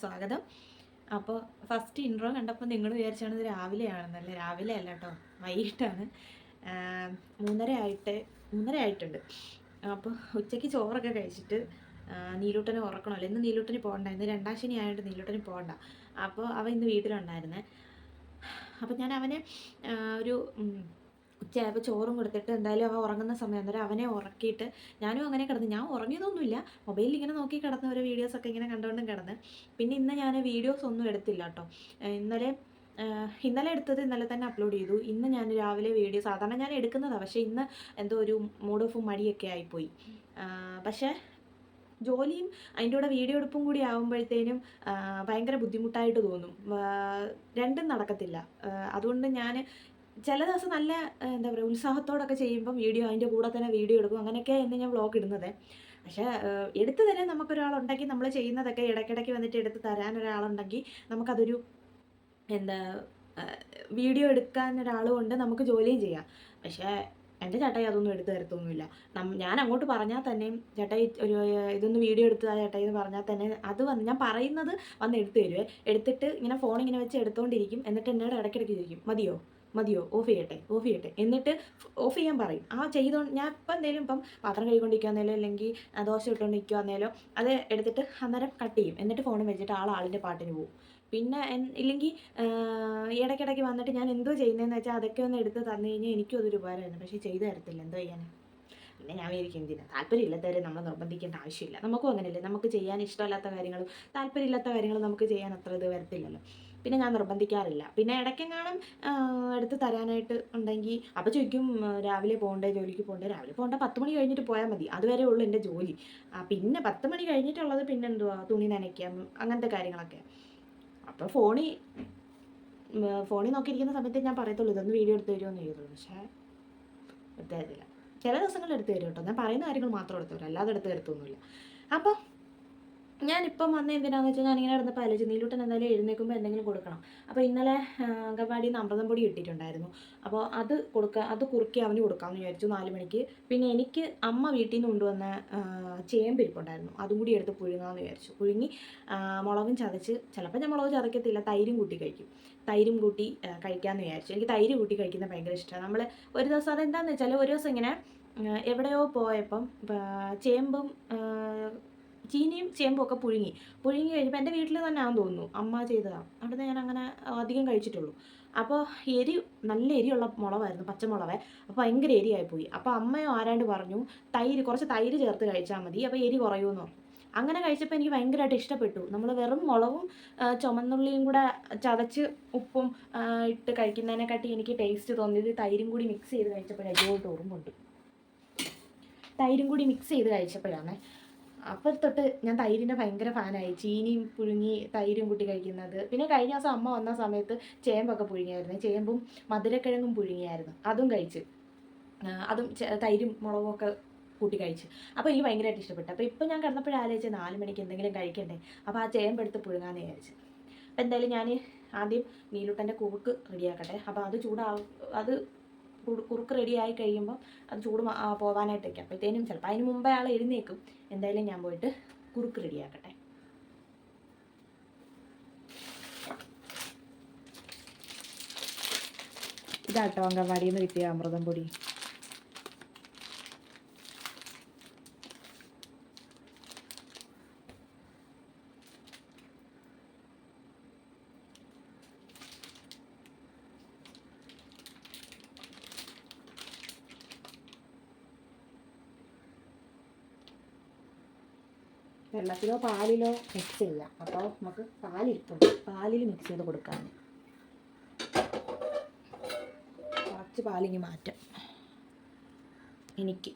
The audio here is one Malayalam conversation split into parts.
സ്വാഗതം. അപ്പോൾ ഫസ്റ്റ് ഇൻട്രോ കണ്ടപ്പോൾ നിങ്ങൾ വിചാരിച്ചാണ് ഇത് രാവിലെയാണെന്നല്ലേ? രാവിലെ അല്ല കേട്ടോ വൈകിട്ടാണ്. മൂന്നര ആയിട്ട് മൂന്നര ആയിട്ടുണ്ട്. അപ്പോൾ ഉച്ചയ്ക്ക് ചോറൊക്കെ കഴിച്ചിട്ട് നീലൂട്ടനെ ഉറക്കണമല്ലോ ഇന്ന് നീലൂട്ടന് പോകണ്ട ഇന്ന് രണ്ടാം ശനി ആയതുകൊണ്ട് നീലൂട്ടന് പോകണ്ട അപ്പോൾ അവൻ ഇന്ന് വീട്ടിലുണ്ടായിരുന്നേ. അപ്പോൾ ഞാൻ അവനെ ഒരു ഉച്ചയായപ്പോൾ ചോറും കൊടുത്തിട്ട് എന്തായാലും അവ ഉറങ്ങുന്ന സമയം അന്നേരം അവനെ ഉറക്കിയിട്ട് ഞാനും അങ്ങനെ കിടന്നു ഞാൻ ഉറങ്ങിയതൊന്നുമില്ല. മൊബൈലിൽ ഇങ്ങനെ നോക്കി കിടന്ന് ഓരോ വീഡിയോസൊക്കെ ഇങ്ങനെ കണ്ടുകൊണ്ടും കിടന്ന്. പിന്നെ ഇന്ന് ഞാൻ വീഡിയോസ് ഒന്നും എടുത്തില്ല കേട്ടോ. ഇന്നലെ ഇന്നലെ എടുത്തത് ഇന്നലെ തന്നെ അപ്ലോഡ് ചെയ്തു. ഇന്ന് ഞാൻ രാവിലെ വീഡിയോ സാധാരണ ഞാൻ എടുക്കുന്നതാണ് പക്ഷേ ഇന്ന് എന്തോ ഒരു മൂഡ് ഓഫ് മടിയൊക്കെ ആയിപ്പോയി. പക്ഷേ ജോലിയും അതിന്റെ കൂടെ വീഡിയോ എടുപ്പും കൂടി ആകുമ്പോഴത്തേനും ഭയങ്കര ബുദ്ധിമുട്ടായിട്ട് തോന്നും. രണ്ടും നടക്കത്തില്ല. അതുകൊണ്ട് ഞാൻ ചില ദിവസം നല്ല എന്താ പറയുക ഉത്സാഹത്തോടൊക്കെ ചെയ്യുമ്പം വീഡിയോ അതിന്റെ കൂടെ തന്നെ വീഡിയോ എടുക്കും. അങ്ങനെയൊക്കെ എന്ന് ഞാൻ വ്ളോഗ് ഇടുന്നത്. പക്ഷേ എടുത്തു തരാൻ നമുക്കൊരാളുണ്ടെങ്കിൽ നമ്മൾ ചെയ്യുന്നതൊക്കെ ഇടയ്ക്കിടയ്ക്ക് വന്നിട്ട് എടുത്ത് തരാൻ ഒരാളുണ്ടെങ്കിൽ നമുക്കതൊരു എന്താ വീഡിയോ എടുക്കാൻ ഒരാളുകൊണ്ട് നമുക്ക് ജോലിയും ചെയ്യാം. പക്ഷേ എന്റെ ചേട്ടായി അതൊന്നും എടുത്തു തരത്തൊന്നുമില്ല. ഞാൻ അങ്ങോട്ട് പറഞ്ഞാൽ തന്നെ ചേട്ടായി ഒരു ഇതൊന്ന് വീഡിയോ എടുത്ത് ആ ചേട്ടായി എന്ന് പറഞ്ഞാൽ തന്നെ അത് വന്ന് ഞാൻ പറയുന്നത് വന്ന് എടുത്തു തരുവേ. എടുത്തിട്ട് ഇങ്ങനെ ഫോൺ ഇങ്ങനെ വെച്ച് എടുത്തുകൊണ്ടിരിക്കും എന്നിട്ട് എന്നോട് ഇടയ്ക്കിടയ്ക്ക് ചോദിക്കും മതിയോ? മതിയോ? ഓഫ് ചെയ്യട്ടെ? ഓഫ് ചെയ്യട്ടെ? എന്നിട്ട് ഓഫ് ചെയ്യാൻ പറയും. ആ ചെയ്തോ ഞാൻ ഇപ്പം എന്തെങ്കിലും ഇപ്പം പാത്രം കഴുകൊണ്ടിരിക്കുകയാന്നേലോ അല്ലെങ്കിൽ ദോശ ഇട്ടുകൊണ്ടിരിക്കുകയാന്നേലോ അത് എടുത്തിട്ട് അന്നേരം കട്ട് ചെയ്യും. എന്നിട്ട് ഫോൺ വെച്ചിട്ട് ആൾ ആളിന്റെ പാട്ടിന് പോകും പിന്നെ ഇല്ലെങ്കിൽ ഇടയ്ക്കിടയ്ക്ക് വന്നിട്ട് ഞാൻ എന്തോ ചെയ്യുന്നതെന്ന് വെച്ചാൽ അതൊക്കെ ഒന്ന് എടുത്ത് തന്നു കഴിഞ്ഞാൽ എനിക്കും അതൊരു ഉപകാരമായിരുന്നു. പക്ഷേ ചെയ്തു തരത്തില്ല. എന്തോ ചെയ്യാൻ പിന്നെ ഞാൻ വിചാരിക്കും എന്തിനാ? താല്പര്യമില്ലാത്തവരെ നമ്മൾ നിർബന്ധിക്കേണ്ട ആവശ്യമില്ല. നമുക്കും അങ്ങനെയല്ലേ. നമുക്ക് ചെയ്യാൻ ഇഷ്ടമില്ലാത്ത കാര്യങ്ങളും താല്പര്യമില്ലാത്ത കാര്യങ്ങളും നമുക്ക് ചെയ്യാൻ അത്ര ഇത് വരത്തില്ലല്ലോ. പിന്നെ ഞാൻ നിർബന്ധിക്കാറില്ല. പിന്നെ ഇടയ്ക്കെങ്ങാനും എടുത്ത് തരാനായിട്ട് ഉണ്ടെങ്കിൽ അപ്പോൾ ചോദിക്കും രാവിലെ പോകണ്ടേ ജോലിക്ക് പോകണ്ടേ? രാവിലെ പോകണ്ട പത്ത് മണി കഴിഞ്ഞിട്ട് പോയാൽ മതി. അതുവരെ ഉള്ളൂ എന്റെ ജോലി. പിന്നെ പത്ത് മണി കഴിഞ്ഞിട്ടുള്ളത് പിന്നെ എന്തുവാ? തുണി നനയ്ക്കാം അങ്ങനത്തെ കാര്യങ്ങളൊക്കെ. അപ്പോൾ ഫോണിൽ ഫോണിൽ നോക്കിയിരിക്കുന്ന സമയത്ത് ഞാൻ പറയത്തുള്ളൂ ഇതൊന്ന് വീഡിയോ എടുത്ത് തരുമെന്ന് ചെയ്തുള്ളൂ പക്ഷേ എടുത്തു തരത്തില്ല. ചില ദിവസങ്ങളിൽ എടുത്ത് തരും കേട്ടോ. ഞാൻ പറയുന്ന കാര്യങ്ങൾ മാത്രം എടുത്തു തരും. അല്ലാതെ എടുത്ത് തരത്തൊന്നുമില്ല. അപ്പോൾ ഞാനിപ്പം വന്ന എന്തിനാന്ന് വെച്ചാൽ ഞാനിങ്ങനെ കിടന്നപ്പോൾ ആലോചിച്ചു നീലൂട്ടൻ എന്തായാലും എഴുന്നേൽക്കുമ്പോൾ എന്തെങ്കിലും കൊടുക്കണം. അപ്പോൾ ഇന്നലെ അംഗൻവാടിയിൽ നിന്ന് അമൃതം പൊടി കിട്ടിയിട്ടുണ്ടായിരുന്നു അപ്പോൾ അത് കൊടുക്കുക അത് കുറുക്കി അവന് കൊടുക്കാമെന്ന് വിചാരിച്ചു നാല് മണിക്ക്. പിന്നെ എനിക്ക് അമ്മ വീട്ടിൽ നിന്ന് കൊണ്ടുവന്ന ചേമ്പിരിപ്പുണ്ടായിരുന്നു അതും കൂടി എടുത്ത് പുഴുങ്ങാമെന്ന് വിചാരിച്ചു. പുഴുങ്ങി മുളകും ചതച്ച് ചിലപ്പോൾ ഞാൻ മുളക് ചതക്കത്തില്ല തൈരും കൂട്ടി കഴിക്കും. തൈരും കൂട്ടി കഴിക്കാമെന്ന് വിചാരിച്ചു. എനിക്ക് തൈര് കൂട്ടി കഴിക്കുന്നത് ഭയങ്കര ഇഷ്ടമാണ് നമ്മൾ ഒരു ദിവസം അതെന്താണെന്ന് വെച്ചാൽ ഒരു ദിവസം ഇങ്ങനെ എവിടെയോ പോയപ്പം ചേമ്പും ചീനിയും ചേമ്പും ഒക്കെ പുഴുങ്ങി. പുഴുങ്ങി കഴിഞ്ഞപ്പോൾ എന്റെ വീട്ടിൽ തന്നെ ആണെന്ന് തോന്നുന്നു. അമ്മ ചെയ്തതാണ് അവിടുന്ന് ഞാൻ അങ്ങനെ അധികം കഴിച്ചിട്ടുള്ളൂ. അപ്പോൾ എരി നല്ല എരിയുള്ള മുളവായിരുന്നു പച്ചമുളക് അപ്പോൾ ഭയങ്കര എരിയായിപ്പോയി. അപ്പോൾ അമ്മയോ ആരാണ്ട് പറഞ്ഞു തൈര് കുറച്ച് തൈര് ചേർത്ത് കഴിച്ചാൽ മതി. അപ്പോൾ എരി കുറയുമെന്ന് അങ്ങനെ കഴിച്ചപ്പോൾ എനിക്ക് ഭയങ്കരമായിട്ട് ഇഷ്ടപ്പെട്ടു. നമ്മൾ വെറും മുളകും ചുമന്നുള്ളിയും കൂടെ ചതച്ച് ഉപ്പും ഇട്ട് കഴിക്കുന്നതിനെക്കാട്ടി എനിക്ക് ടേസ്റ്റ് തോന്നിയത് തൈരും കൂടി മിക്സ് ചെയ്ത് കഴിച്ചപ്പോഴേ. കഴിച്ചപ്പോഴാണ് ഓർമ്മ ഉണ്ട്. തൈരും കൂടി മിക്സ് ചെയ്ത് കഴിച്ചപ്പോഴാണ്. അപ്പോൾ തൊട്ട് ഞാൻ തൈരിന്റെ ഭയങ്കര ഫാനായി. ചീനിയും പുഴുങ്ങി തൈരും കൂട്ടി കഴിക്കുന്നത്. പിന്നെ കഴിഞ്ഞ ദിവസം അമ്മ വന്ന സമയത്ത് ചേമ്പൊക്കെ പുഴുങ്ങിയായിരുന്നു. ചേമ്പും മധുരക്കിഴങ്ങും പുഴുങ്ങിയായിരുന്നു. അതും കഴിച്ച്. അതും തൈരും മുളകും ഒക്കെ കൂട്ടി കഴിച്ച്. അപ്പോൾ എനിക്ക് ഭയങ്കരമായിട്ട് ഇഷ്ടപ്പെട്ടു. അപ്പോൾ ഇപ്പോൾ ഞാൻ കിടന്നപ്പോഴും ആലോചിച്ച് നാല് മണിക്ക് എന്തെങ്കിലും കഴിക്കണ്ടേ? അപ്പോൾ ആ ചേമ്പ് എടുത്ത് പുഴുങ്ങാമെന്ന് വിചാരിച്ചു. അപ്പോൾ എന്തായാലും ഞാൻ ആദ്യം നീലൂട്ടന്റെ കൂക്ക് റെഡിയാക്കട്ടെ. അപ്പോൾ അത് ചൂടാവും അത് കുറുക്ക് റെഡി ആയി കഴിയുമ്പോൾ അത് ചൂട് പോകാനായിട്ട് വയ്ക്കാം അപ്പോഴത്തേനും ചിലപ്പോൾ അതിന് മുമ്പേ ആൾ എഴുന്നേക്കും. എന്തായാലും ഞാൻ പോയിട്ട് കുറുക്ക് റെഡിയാക്കട്ടെ ഇതാട്ടോ അംഗൻവാടിയിൽ നിന്ന് കിട്ടിയ അമൃതം പൊടി. വെള്ളത്തിലോ പാലിലോ മിക്സ് ചെയ്യാം. അപ്പോൾ നമുക്ക് പാലിരിപ്പുണ്ട്. പാലിൽ മിക്സ് ചെയ്ത് കൊടുക്കാം. കുറച്ച് പാലിങ്ങി മാറ്റാം. എനിക്ക്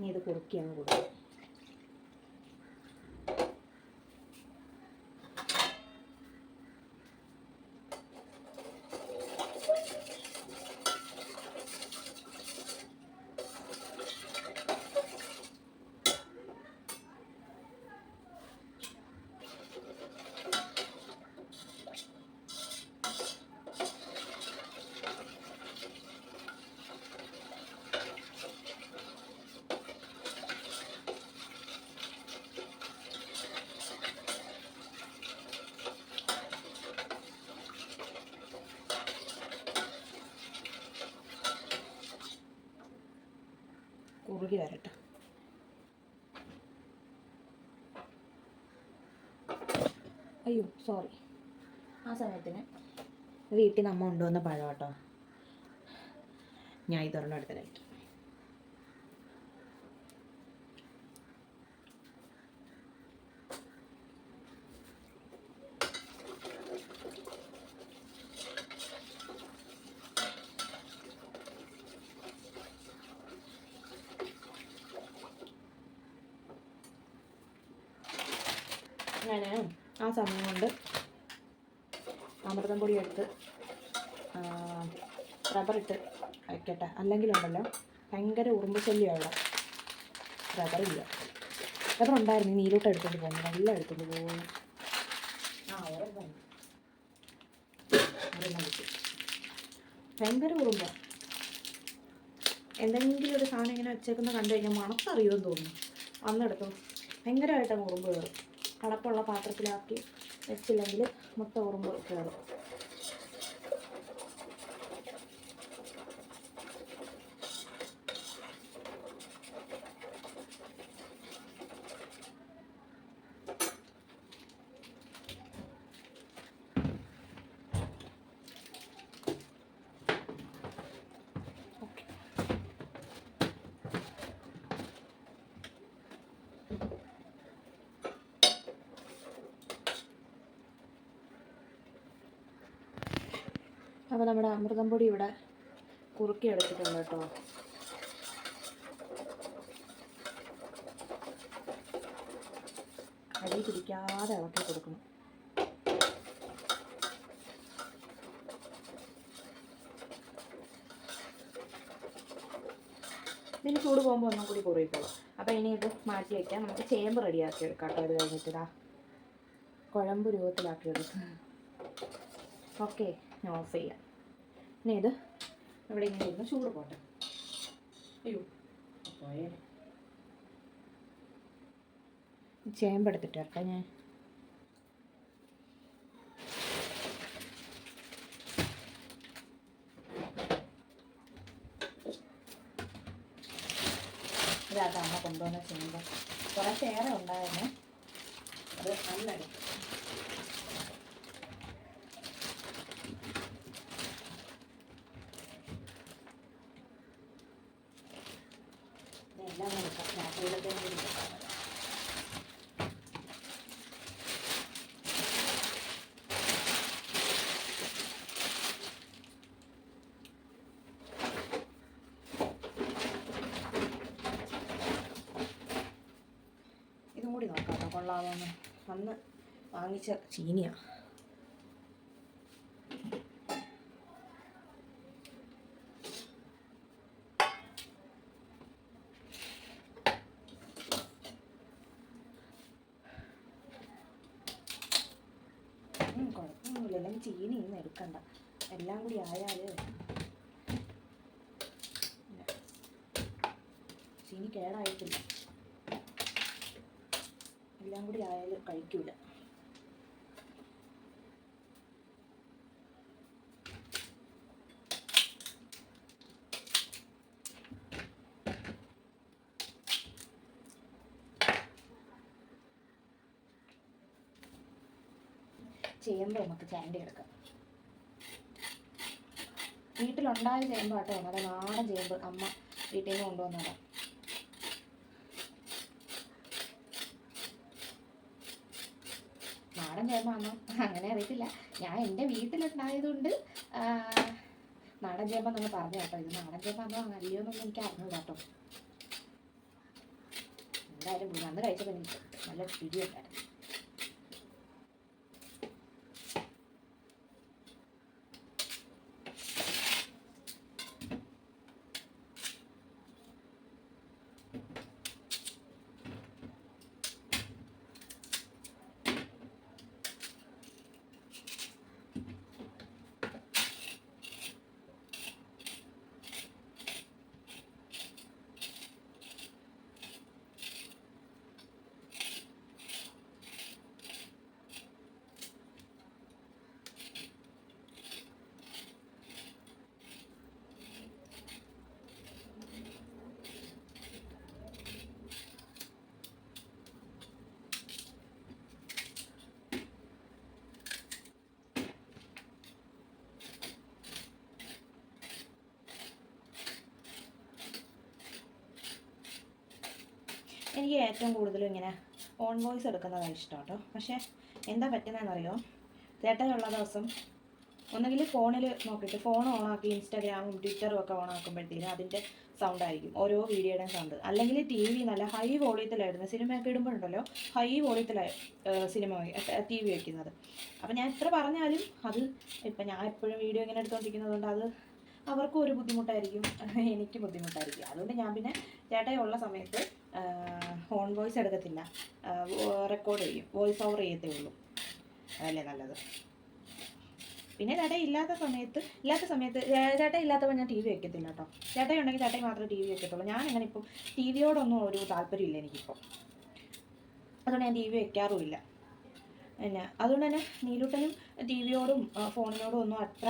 ഇനി ഇത് കുറുക്കിയാണ് അങ്ങ് കൊടുക്കും വരട്ടെ. അയ്യോ സോറി ആ സമയത്തിന് വീട്ടിൽ നമ്മ കൊണ്ടുവന്ന പഴം കേട്ടോ ഞാൻ ഇതൊരെണ്ണം എടുത്ത് കഴിക്കും ഞാൻ ആ സമയം കൊണ്ട് അമൃതം പൊടി എടുത്ത് റബ്ബറിട്ട് വയ്ക്കട്ടെ അല്ലെങ്കിലുണ്ടല്ലോ ഭയങ്കര ഉറുമ്പ് ശല്യം റബ്ബറില്ല റബ്ബർ ഉണ്ടായിരുന്നു നീലോട്ട് എടുത്തുകൊണ്ട് പോകുന്നു നല്ല എടുത്തുകൊണ്ട് പോകുന്നു ആ. ഭയങ്കര ഉറുമ്പ. എന്തെങ്കിലും ഒരു സാധനം ഇങ്ങനെ വെച്ചേക്കുന്ന കണ്ടു കഴിഞ്ഞാൽ മണത്തറിയുമെന്ന് തോന്നുന്നു. അന്നെടുത്തു ഭയങ്കരമായിട്ടാണ് ഉറുമ്പ് കയറും. അടപ്പുള്ള പാത്രത്തിലാക്കി വെച്ചില്ലെങ്കിൽ മുട്ട ഉറുമ്പ് കയറും. നമ്മുടെ അമൃതം പൊടി ഇവിടെ കുറുക്കി എടുത്തിട്ടുണ്ട് കേട്ടോ. അടി പിടിക്കാതെ ഇളക്കി കൊടുക്കണം. ഇതിന് ചൂട് പോകുമ്പോൾ ഒന്നും കൂടി കുറിയിക്കോളും അപ്പോൾ ഇനി ഇത് മാറ്റി വയ്ക്കാം നമുക്ക് ചേമ്പ് റെഡിയാക്കി എടുക്കാം കേട്ടോ ഇത് കഴിഞ്ഞിട്ടിതാ കുഴമ്പ് രൂപത്തിലാക്കി എടുക്കാം. ഓക്കെ ഓഫ് ചെയ്യാം. ഇനി ഇത് ഇവിടെ ഇങ്ങനെ ഇരുന്ന് ചൂട് പോട്ടെ. അയ്യോ പോയേ. ചേമ്പെടുത്തിട്ട് കേട്ടോ ഞാൻ. ഇതാ അമ്മ കൊണ്ടുവന്ന ചേമ്പ്. കുറച്ചേറെ ഉണ്ടായിരുന്നു. അത് നല്ലടിക്കും എല്ലാം എടുക്കാം രാത്രിയിലത്തെ കൂടി എടുക്കാം ഇതും കൂടി നോക്കാം കേട്ടോ കൊള്ളാമോന്ന് അന്ന് വാങ്ങിച്ച ചീനിയാ. കുഴപ്പമൊന്നുമില്ല എടുക്കണ്ട. എല്ലാം കൂടി ആയാൽ ചീനി കേടായിട്ടില്ല. എല്ലാം കൂടി ആയാൽ കഴിക്കൂല. ചേമ്പ് നമുക്ക് ചാണ്ടി എടുക്കാം. വീട്ടിലുണ്ടായ ചേമ്പ് കേട്ടോ നല്ല നാടൻ ചേമ്പ് അമ്മ വീട്ടിൽ നിന്ന് കൊണ്ടുവന്നതാണ് നാടൻ ചേമ്പാണോ അങ്ങനെ അറിയത്തില്ല. ഞാൻ എന്റെ വീട്ടിലുണ്ടായതുകൊണ്ട് നാടൻ ചേമ്പ നിങ്ങൾ പറഞ്ഞു കേട്ടോ. ഇത് നാടൻ ചേമ്പാണോ അല്ലയോ എന്നൊന്നും എനിക്ക് അറിഞ്ഞു കേട്ടോ. എന്തായാലും അന്ന് കഴിച്ചപ്പോൾ എനിക്ക് നല്ല രുചിയുണ്ടായിരുന്നു എനിക്ക് ഏറ്റവും കൂടുതലും ഇങ്ങനെ ഓൺ വോയിസ് എടുക്കുന്നതാണ് ഇഷ്ടം കേട്ടോ പക്ഷേ എന്താ പറ്റുന്നതെന്നറിയോ? ചേട്ടനുള്ള ദിവസം ഒന്നുകിൽ ഫോണിൽ നോക്കിയിട്ട് ഫോൺ ഓണാക്കി ഇൻസ്റ്റാഗ്രാമും ട്വിറ്ററും ഒക്കെ ഓണാക്കുമ്പോഴത്തേനും അതിന്റെ സൗണ്ട് ആയിരിക്കും ഓരോ വീഡിയോയുടെയും സൗണ്ട് അല്ലെങ്കിൽ ടി വി നല്ല ഹൈ വോളിയത്തിലായിരുന്നു സിനിമയൊക്കെ ഇടുമ്പോഴുണ്ടല്ലോ ഹൈ വോളിയത്തിലായി സിനിമ ടി വി വയ്ക്കുന്നത്. അപ്പോൾ ഞാൻ എത്ര പറഞ്ഞാലും അത് ഇപ്പം ഞാൻ എപ്പോഴും വീഡിയോ ഇങ്ങനെ എടുത്തുകൊണ്ടിരിക്കുന്നത് അത് അവർക്കും ഒരു ബുദ്ധിമുട്ടായിരിക്കും എനിക്ക് ബുദ്ധിമുട്ടായിരിക്കും. അതുകൊണ്ട് ഞാൻ പിന്നെ ചേട്ടയുള്ള സമയത്ത് ഓൺ വോയിസ് എടുക്കത്തില്ല. റെക്കോർഡ് ചെയ്യും. വോയിസ് ഓവർ ചെയ്യത്തേ ഉള്ളൂ. അതല്ലേ നല്ലത്. പിന്നെ ചേട്ട ഇല്ലാത്ത സമയത്ത് ഇല്ലാത്ത സമയത്ത് ചേട്ട ഇല്ലാത്തപ്പോൾ ഞാൻ ടി വി വെക്കത്തില്ല കേട്ടോ. ചേട്ടൻ ഉണ്ടെങ്കിൽ ചേട്ടൻ മാത്രമേ ടി വി വെക്കത്തുള്ളൂ. ഞാൻ അങ്ങനെ ഇപ്പം ടി വിയോടൊന്നും ഒരു താല്പര്യമില്ല എനിക്കിപ്പോൾ അതുകൊണ്ട് ഞാൻ ടി വി വെക്കാറുമില്ല. പിന്നെ അതുകൊണ്ട് തന്നെ നീലൂട്ടനും ടി വിയോടും ഫോണിനോടും ഒന്നും അത്ര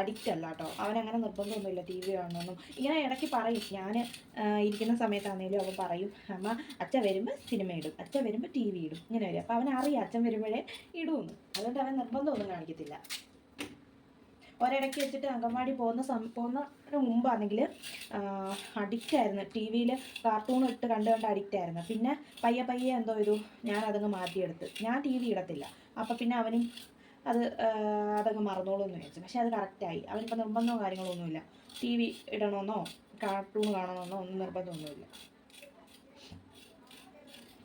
അഡിക്റ്റ് അല്ല കേട്ടോ. അങ്ങനെ നിർബന്ധമൊന്നുമില്ല ടി വി കാണണമെന്നും ഇങ്ങനെ ഇടയ്ക്ക് പറയും. ഞാൻ ഇരിക്കുന്ന സമയത്താണെങ്കിലും അവൻ പറയും അമ്മ അച്ഛൻ വരുമ്പോൾ സിനിമ ഇടും. അച്ഛൻ വരുമ്പോൾ ടി വി ഇടും. ഇങ്ങനെ വരും. അപ്പോൾ അറിയാം അച്ഛൻ വരുമ്പോഴേ ഇടുമെന്ന് അതുകൊണ്ട് അവൻ നിർബന്ധമൊന്നും കാണിക്കത്തില്ല. ഒരിടയ്ക്ക് വെച്ചിട്ട് അംഗൻവാടി പോകുന്ന സം പോകുന്നതിന് മുമ്പാണെങ്കിൽ അഡിക്റ്റ് ആയിരുന്നു ടി വിയിൽ കാർട്ടൂൺ ഇട്ട് കണ്ട് കണ്ട് അഡിക്റ്റ് ആയിരുന്നു പിന്നെ പയ്യെ പയ്യെ എന്തോ ഒരു ഞാൻ അതങ്ങ് മാറ്റിയെടുത്ത്. ഞാൻ ടി വി ഇടത്തില്ല. അപ്പം പിന്നെ അവനും അത് അതങ്ങ് മറന്നോളൂ എന്ന് വിചാരിച്ചു. പക്ഷേ അത് കറക്റ്റായി. അവനിപ്പോൾ നിർബന്ധമോ കാര്യങ്ങളൊന്നുമില്ല ടി വി ഇടണമെന്നോ കാർട്ടൂൺ കാണണമെന്നോ ഒന്നും നിർബന്ധമൊന്നുമില്ല.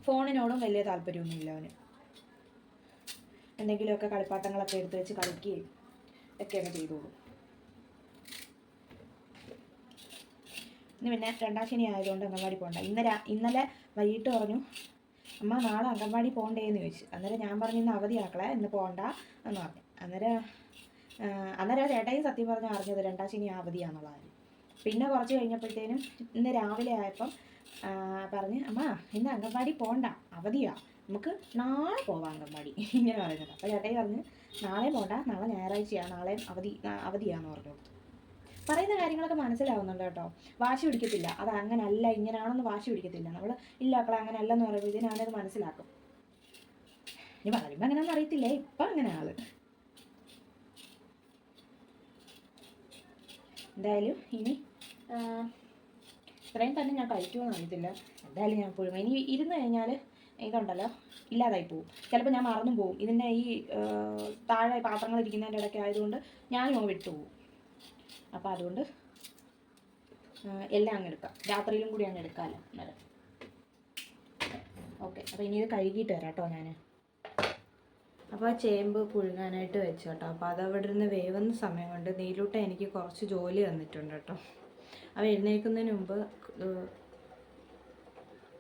ഫോണിനോടും വലിയ താല്പര്യമൊന്നുമില്ല അവന്. എന്തെങ്കിലുമൊക്കെ കളിപ്പാട്ടങ്ങളൊക്കെ എടുത്ത് വെച്ച് കളിക്കുകയും ഒക്കെ അങ്ങ് ചെയ്തോളൂ. ഇന്ന് പിന്നെ രണ്ടാം ശനി ആയതുകൊണ്ട് അംഗൻവാടി പോകണ്ട ഇന്നലെ ഇന്നലെ വൈകിട്ട് പറഞ്ഞു അമ്മ നാളെ അംഗൻവാടി പോകണ്ടേന്ന് ചോദിച്ചു. അന്നേരം ഞാൻ പറഞ്ഞു ഇന്ന് അവധിയാക്കളെ ഇന്ന് പോകണ്ട എന്ന് പറഞ്ഞു. അന്നേരം അന്നേരം ചേട്ടായി സത്യം പറഞ്ഞു അറിഞ്ഞത് രണ്ടാം ശനി അവധിയാന്നുള്ള കാര്യം പിന്നെ കുറച്ച് കഴിഞ്ഞപ്പോഴത്തേനും ഇന്ന് രാവിലെ ആയപ്പം പറഞ്ഞ് അമ്മ ഇന്ന് അംഗൻവാടി പോകണ്ട അവധിയാ. നമുക്ക് നാളെ പോവാം അംഗൻവാടി. ഇങ്ങനെ പറയുന്നത് അപ്പോൾ ചേട്ടായി പറഞ്ഞ് നാളെ പോണ്ട. നാളെ ഞായറാഴ്ചയാണ്. നാളെ അവധി അവധിയാണെന്ന് പറഞ്ഞു. പറയുന്ന കാര്യങ്ങളൊക്കെ മനസ്സിലാവുന്നുണ്ട് കേട്ടോ. വാശി പിടിക്കത്തില്ല. അത് അങ്ങനല്ല ഇങ്ങനെയാണെന്ന് വാശി പിടിക്കത്തില്ല. നമ്മൾ ഇല്ല മക്കളെ അങ്ങനെ അല്ലെന്ന് പറയുമ്പോഴത്തേനും ഞാനത് മനസ്സിലാക്കും. ഇനി പറയുമ്പോൾ അങ്ങനെയൊന്നും അറിയത്തില്ലേ? ഇപ്പം അങ്ങനെ ആൾ. എന്തായാലും ഇനി ഇത്രയും തന്നെ ഞാൻ കഴിക്കുമെന്ന് അറിയത്തില്ല. എന്തായാലും ഞാൻ പുഴുങ്ങ ഇനി ഇരുന്ന് കഴിഞ്ഞാൽ ഇതുണ്ടല്ലോ ഇല്ലാതായി പോകും ചിലപ്പോൾ ഞാൻ മറന്നും പോകും ഇതിന്റെ ഈ താഴെ പാത്രങ്ങൾ ഇരിക്കുന്നതിന്റെ ഇടയ്ക്ക് ആയതുകൊണ്ട് ഞാനും അങ്ങ് വിട്ടുപോകും അപ്പോൾ അതുകൊണ്ട് എല്ലാം അങ്ങ് എടുക്കാം. രാത്രിയിലും കൂടി അങ്ങ് എടുക്കാമല്ലോ അന്നേരം ഓക്കെ. അപ്പോൾ ഇനി ഇത് കഴുകിയിട്ട് വരാം കേട്ടോ ഞാൻ അപ്പോൾ ആ ചേമ്പ് പുഴുങ്ങാനായിട്ട് വെച്ചു കേട്ടോ. അപ്പോൾ അത് അവിടെ ഇരുന്ന് വേവുന്ന സമയം കൊണ്ട് നീലൂട്ട എനിക്ക് കുറച്ച് ജോലി തന്നിട്ടുണ്ട് കേട്ടോ. അപ്പോൾ എഴുന്നേൽക്കുന്നതിന് മുമ്പ്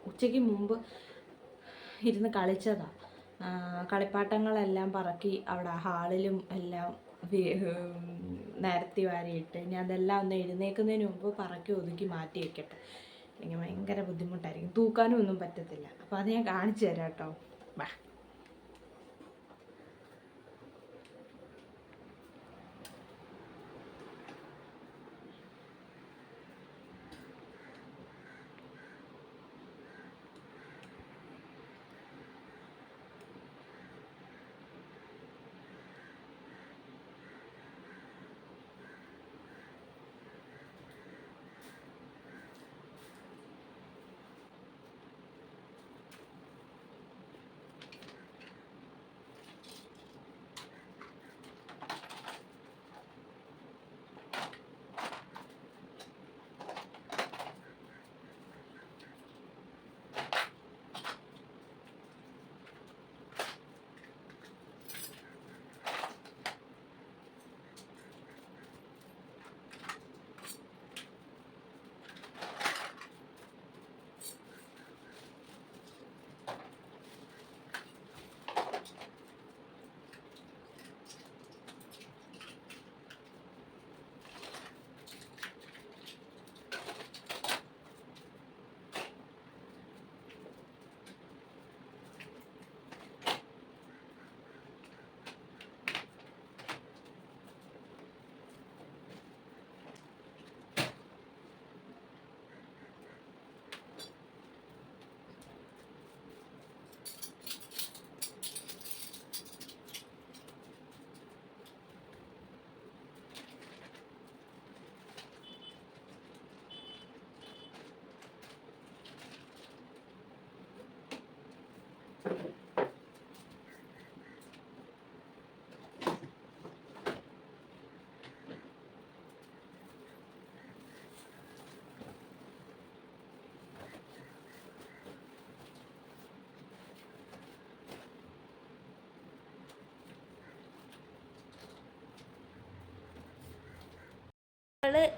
ഉച്ചയ്ക്ക് മുമ്പ് ഇരുന്ന് കളിച്ചതാണ് കളിപ്പാട്ടങ്ങളെല്ലാം പറക്കി അവിടെ ഹാളിലും എല്ലാം നിരത്തി വാരിയിട്ട് ഇനി അതെല്ലാം ഒന്ന് എഴുന്നേൽക്കുന്നതിന് മുമ്പ് പറക്കി ഒതുക്കി മാറ്റി വെക്കട്ടെ. അല്ലെങ്കിൽ ഭയങ്കര ബുദ്ധിമുട്ടായിരിക്കും. തൂക്കാനും ഒന്നും പറ്റത്തില്ല. അപ്പോൾ അത് ഞാൻ കാണിച്ചു തരാം കേട്ടോ. വാ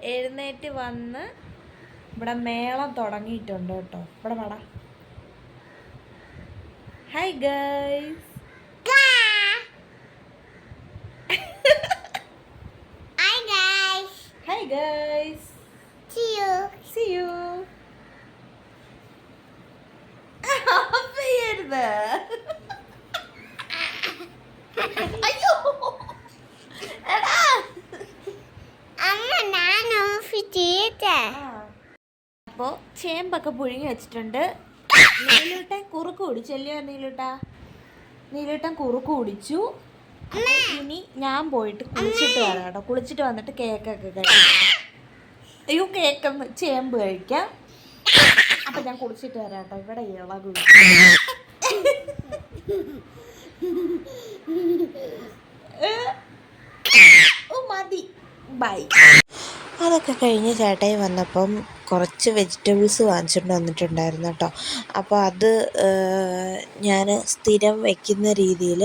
എഴുന്നേറ്റ് വന്ന് ഇവിടെ മേളം തുടങ്ങിയിട്ടുണ്ട് കേട്ടോ. ഇവിടെ പാടാം hi guys Hi guys. Hi guys See you. See you ചെയ്യരുത് അയ്യോ. എടാ. അമ്മ ഞാൻ ഓഫ് ചെയ്തേ അപ്പോൾ ചേമ്പൊക്കെ പുഴുങ്ങി വെച്ചിട്ടുണ്ട്. നീലൂട്ടൻ കുറുക്ക് കുടിച്ചല്ലയോ നീലൂട്ട? നീലൂട്ടൻ കുറുക്ക് കുടിച്ചു. ഇനി ഞാൻ പോയിട്ട് കുളിച്ചിട്ട് വരാം കേട്ടോ. കുളിച്ചിട്ട് വന്നിട്ട് കേക്കൊക്കെ കഴിക്കാം. അയ്യോ കേക്കൊന്ന് ചേമ്പ് കഴിക്കാം. അപ്പൊ ഞാൻ കുളിച്ചിട്ട് വരാം കേട്ടോ. ഇവിടെ ഇളകു മതി. ബൈ. അതൊക്കെ കഴിഞ്ഞ് ചേട്ടായി വന്നപ്പം കുറച്ച് വെജിറ്റബിൾസ് വാങ്ങിച്ചിട്ട് വന്നിട്ടുണ്ടായിരുന്നു കേട്ടോ അപ്പോൾ അത് ഞാൻ സ്ഥിരം വയ്ക്കുന്ന രീതിയിൽ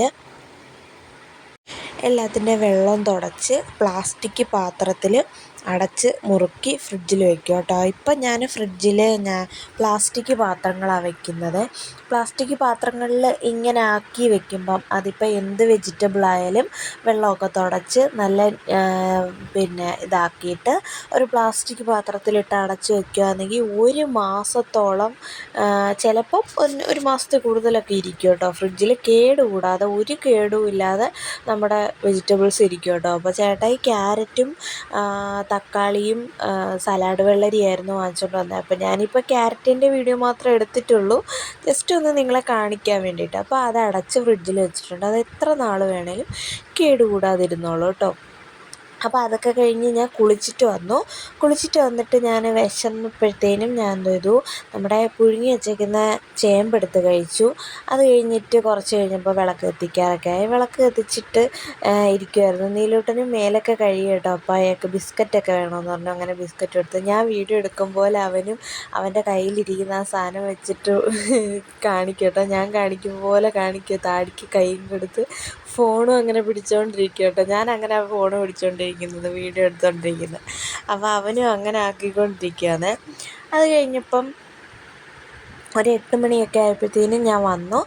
എല്ലാത്തിന്റെ വെള്ളം തുടച്ച് പ്ലാസ്റ്റിക് പാത്രത്തിൽ അടച്ച് മുറുക്കി ഫ്രിഡ്ജിൽ വെക്കും കേട്ടോ ഇപ്പം ഞാൻ ഫ്രിഡ്ജിൽ ഞാൻ പ്ലാസ്റ്റിക് പാത്രങ്ങളാണ് വെക്കുന്നത്. പ്ലാസ്റ്റിക് പാത്രങ്ങളിൽ ഇങ്ങനെ ആക്കി വെക്കുമ്പം അതിപ്പോൾ എന്ത് വെജിറ്റബിൾ ആയാലും വെള്ളമൊക്കെ തുടച്ച് നല്ല പിന്നെ ഇതാക്കിയിട്ട് ഒരു പ്ലാസ്റ്റിക് പാത്രത്തിലിട്ട് അടച്ച് വെക്കുകയാണെങ്കിൽ ഒരു മാസത്തോളം ചിലപ്പം ഒരു മാസത്തിൽ കൂടുതലൊക്കെ ഇരിക്കും കേട്ടോ. ഫ്രിഡ്ജിൽ കേട് കൂടാതെ ഒരു കേടും ഇല്ലാതെ നമ്മുടെ വെജിറ്റബിൾസ് ഇരിക്കും കേട്ടോ. അപ്പോൾ ചേട്ടാ ഈ ക്യാരറ്റും തക്കാളിയും സലാഡ് വെള്ളരിയായിരുന്നു വാങ്ങിച്ചുകൊണ്ട് വന്നത് അപ്പോൾ ഞാനിപ്പോൾ ക്യാരറ്റിന്റെ വീഡിയോ മാത്രമേ എടുത്തിട്ടുള്ളൂ. ജസ്റ്റ് ഒന്ന് നിങ്ങളെ കാണിക്കാൻ വേണ്ടിയിട്ട്. അപ്പോൾ അത് അടച്ച് ഫ്രിഡ്ജിൽ വെച്ചിട്ടുണ്ട്. അത് എത്ര നാൾ വേണേലും കേടുകൂടാതിരുന്നോളൂ കേട്ടോ അപ്പോൾ അതൊക്കെ കഴിഞ്ഞ് ഞാൻ കുളിച്ചിട്ട് വന്നു. കുളിച്ചിട്ട് വന്നിട്ട് ഞാൻ വിശന്നപ്പോഴത്തേനും ഞാൻ എന്ത് ചെയ്തു? നമ്മുടെ പുഴുങ്ങി വെച്ചേക്കുന്ന ചേമ്പെടുത്ത് കഴിച്ചു. അത് കഴിഞ്ഞിട്ട് കുറച്ച് കഴിഞ്ഞപ്പോൾ വിളക്ക് കത്തിക്കാറൊക്കെ ആയി. വിളക്ക് കത്തിച്ചിട്ട് ഇരിക്കുമായിരുന്നു നീലൂട്ടന് മേലൊക്കെ കഴിയും കേട്ടോ അപ്പോൾ അയാൾക്ക് ബിസ്ക്കറ്റൊക്കെ വേണമെന്ന് പറഞ്ഞു. അങ്ങനെ ബിസ്ക്കറ്റ് എടുത്ത് ഞാൻ വീഡിയോ എടുക്കും പോലെ അവനും അവന്റെ കയ്യിലിരിക്കുന്ന ആ സാധനം വെച്ചിട്ട് കാണിക്കട്ടോ കേട്ടോ. ഞാൻ കാണിക്കും പോലെ കാണിക്കും. താടിക്ക് കൈയും കൊടുത്ത് ഫോണും അങ്ങനെ പിടിച്ചുകൊണ്ടിരിക്കും കേട്ടോ. ഞാൻ അങ്ങനെ ഫോണ് പിടിച്ചുകൊണ്ടിരിക്കുന്നത് വീഡിയോ എടുത്തുകൊണ്ടിരിക്കുന്നത് അപ്പോൾ അവനും അങ്ങനെ ആക്കിക്കൊണ്ടിരിക്കുകയാണ് അത് കഴിഞ്ഞപ്പം ഒരു എട്ട് മണിയൊക്കെ ആയപ്പോഴത്തേനും ഞാൻ വന്നു.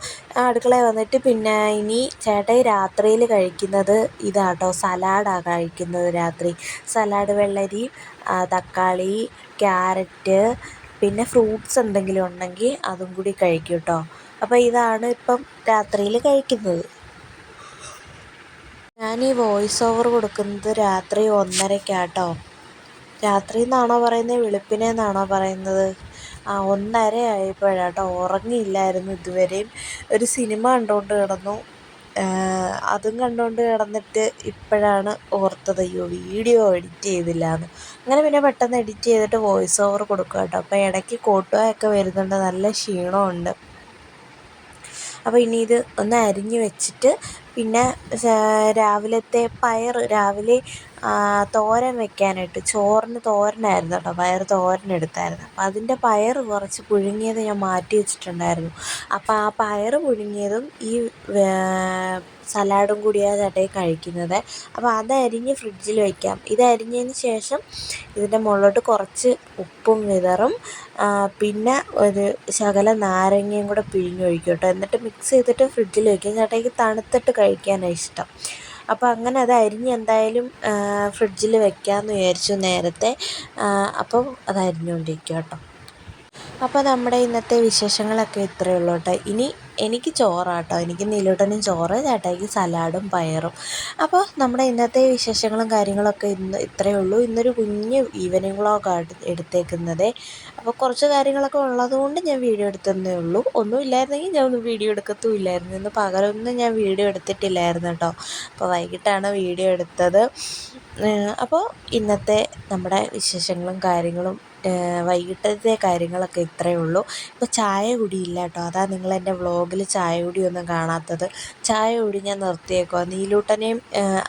അടുക്കളയിൽ വന്നിട്ട് പിന്നെ ഇനി ചേട്ടായി രാത്രിയിൽ കഴിക്കുന്നത് ഇതാട്ടോ സലാഡാണ് കഴിക്കുന്നത് രാത്രി. സലാഡ് വെള്ളരി തക്കാളി ക്യാരറ്റ് പിന്നെ ഫ്രൂട്ട്സ് എന്തെങ്കിലും ഉണ്ടെങ്കിൽ അതും കൂടി കഴിക്കും കേട്ടോ. അപ്പോൾ ഇതാണ് ഇപ്പം രാത്രിയിൽ കഴിക്കുന്നത്. ഞാൻ ഈ വോയിസ് ഓവർ കൊടുക്കുന്നത് രാത്രി ഒന്നരയ്ക്കാട്ടോ. രാത്രി എന്നാണോ പറയുന്നത് വെളുപ്പിനെ എന്നാണോ പറയുന്നത്? ആ ഒന്നര ആയപ്പോഴാട്ടോ ഉറങ്ങിയില്ലായിരുന്നു ഇതുവരെയും. ഒരു സിനിമ കണ്ടുകൊണ്ട് കിടന്നു. അതും കണ്ടുകൊണ്ട് കിടന്നിട്ട് ഇപ്പോഴാണ് ഓർത്തത് അയ്യോ വീഡിയോ എഡിറ്റ് ചെയ്തില്ല എന്ന് അങ്ങനെ പിന്നെ പെട്ടെന്ന് എഡിറ്റ് ചെയ്തിട്ട് വോയിസ് ഓവർ കൊടുക്കുക കേട്ടോ അപ്പോൾ ഇടയ്ക്ക് കോട്ടുവായൊക്കെ വരുന്നുണ്ട്. നല്ല ക്ഷീണമുണ്ട്. അപ്പോൾ ഇനി ഇത് ഒന്ന് അരിഞ്ഞ് വെച്ചിട്ട് പിന്നെ രാവിലത്തെ പയർ രാവിലെ തോരൻ വെക്കാനായിട്ട് ചോറിന് തോരനായിരുന്നു കേട്ടോ പയർ തോരൻ എടുത്തായിരുന്നു. അപ്പം അതിന്റെ പയർ കുറച്ച് പുഴുങ്ങിയത് ഞാൻ മാറ്റി വെച്ചിട്ടുണ്ടായിരുന്നു. അപ്പം ആ പയർ പുഴുങ്ങിയതും ഈ സലാഡും കൂടിയാണ് ചേട്ടായി കഴിക്കുന്നത്. അപ്പോൾ അത് അരിഞ്ഞ് ഫ്രിഡ്ജിൽ വയ്ക്കാം ഇത് അരിഞ്ഞതിന് ശേഷം ഇതിന്റെ മുകളിലോട്ട് കുറച്ച് ഉപ്പും വിതറും പിന്നെ ഒരു ശകല നാരങ്ങയും കൂടെ പിഴിഞ്ഞൊഴിക്കും കേട്ടോ. എന്നിട്ട് മിക്സ് ചെയ്തിട്ട് ഫ്രിഡ്ജിൽ വയ്ക്കും ചേട്ടായിക്ക് തണുത്തിട്ട് കഴിക്കാനാണ് ഇഷ്ടം. അപ്പോൾ അങ്ങനെ അത് അരിഞ്ഞ് എന്തായാലും ഫ്രിഡ്ജിൽ വെക്കാമെന്ന് വിചാരിച്ചു നേരത്തെ. അപ്പം അത് അരിഞ്ഞുകൊണ്ടിരിക്കുക കേട്ടോ. അപ്പോൾ നമ്മുടെ ഇന്നത്തെ വിശേഷങ്ങളൊക്കെ ഇത്രയേ ഉള്ളൂ കേട്ടോ ഇനി എനിക്ക് ചോറാട്ടോ. എനിക്ക് നീലോട്ടനും ചോറ് ചേട്ടായിക്ക് സലാഡും പയറും. അപ്പോൾ നമ്മുടെ ഇന്നത്തെ വിശേഷങ്ങളും കാര്യങ്ങളൊക്കെ ഇന്ന് ഇത്രയേ ഉള്ളൂ ഇന്നൊരു കുഞ്ഞ് ഈവനിങ് വ്ളോഗാണ് എടുത്തേക്കുന്നത്. അപ്പോൾ കുറച്ച് കാര്യങ്ങളൊക്കെ ഉള്ളതുകൊണ്ട് ഞാൻ വീഡിയോ എടുത്തതേ ഉള്ളൂ. ഒന്നും ഇല്ലായിരുന്നെങ്കിൽ ഞാൻ ഒന്നും വീഡിയോ എടുക്കത്തും ഇല്ലായിരുന്നു ഇന്ന് പകലൊന്നും ഞാൻ വീഡിയോ എടുത്തിട്ടില്ലായിരുന്നു കേട്ടോ അപ്പോൾ വൈകിട്ടാണ് വീഡിയോ എടുത്തത്. അപ്പോൾ ഇന്നത്തെ നമ്മുടെ വിശേഷങ്ങളും കാര്യങ്ങളും വൈകിട്ടത്തെ കാര്യങ്ങളൊക്കെ ഇത്രയേ ഉള്ളൂ. ഇപ്പോൾ ചായ കുടിയില്ല കേട്ടോ. അതാ നിങ്ങൾ എന്റെ വ്ളോഗിൽ ചായ കുടിയൊന്നും കാണാത്തത്. ചായ കുടി ഞാൻ നിർത്തിയേക്കുക നീലൂട്ടനെയും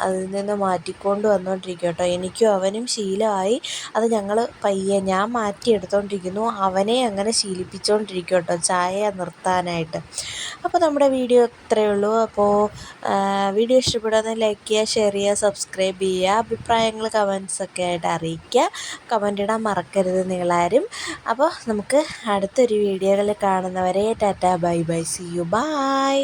അതിൽ നിന്ന് മാറ്റിക്കൊണ്ട് വന്നുകൊണ്ടിരിക്കുക കേട്ടോ. എനിക്കും അവനും ശീലമായി. അത് ഞങ്ങൾ പയ്യെ ഞാൻ മാറ്റിയെടുത്തോണ്ടിരിക്കുന്നു അവനെ അങ്ങനെ ശീലിപ്പിച്ചുകൊണ്ടിരിക്കും കേട്ടോ ചായ നിർത്താനായിട്ട്. അപ്പോൾ നമ്മുടെ വീഡിയോ ഇത്രയേ ഉള്ളൂ. അപ്പോൾ വീഡിയോ ഇഷ്ടപ്പെടുന്ന ലൈക്ക് ചെയ്യുക ഷെയർ ചെയ്യുക സബ്സ്ക്രൈബ് ചെയ്യുക അഭിപ്രായങ്ങൾ കമൻസൊക്കെ ആയിട്ട് അറിയിക്കുക. കമന്റ് ഇടാൻ മറക്കരുത്. നീളാരും അപ്പോൾ നമുക്ക് അടുത്തൊരു വീഡിയോകളിൽ കാണുന്നവരെ tata bye bye see you bye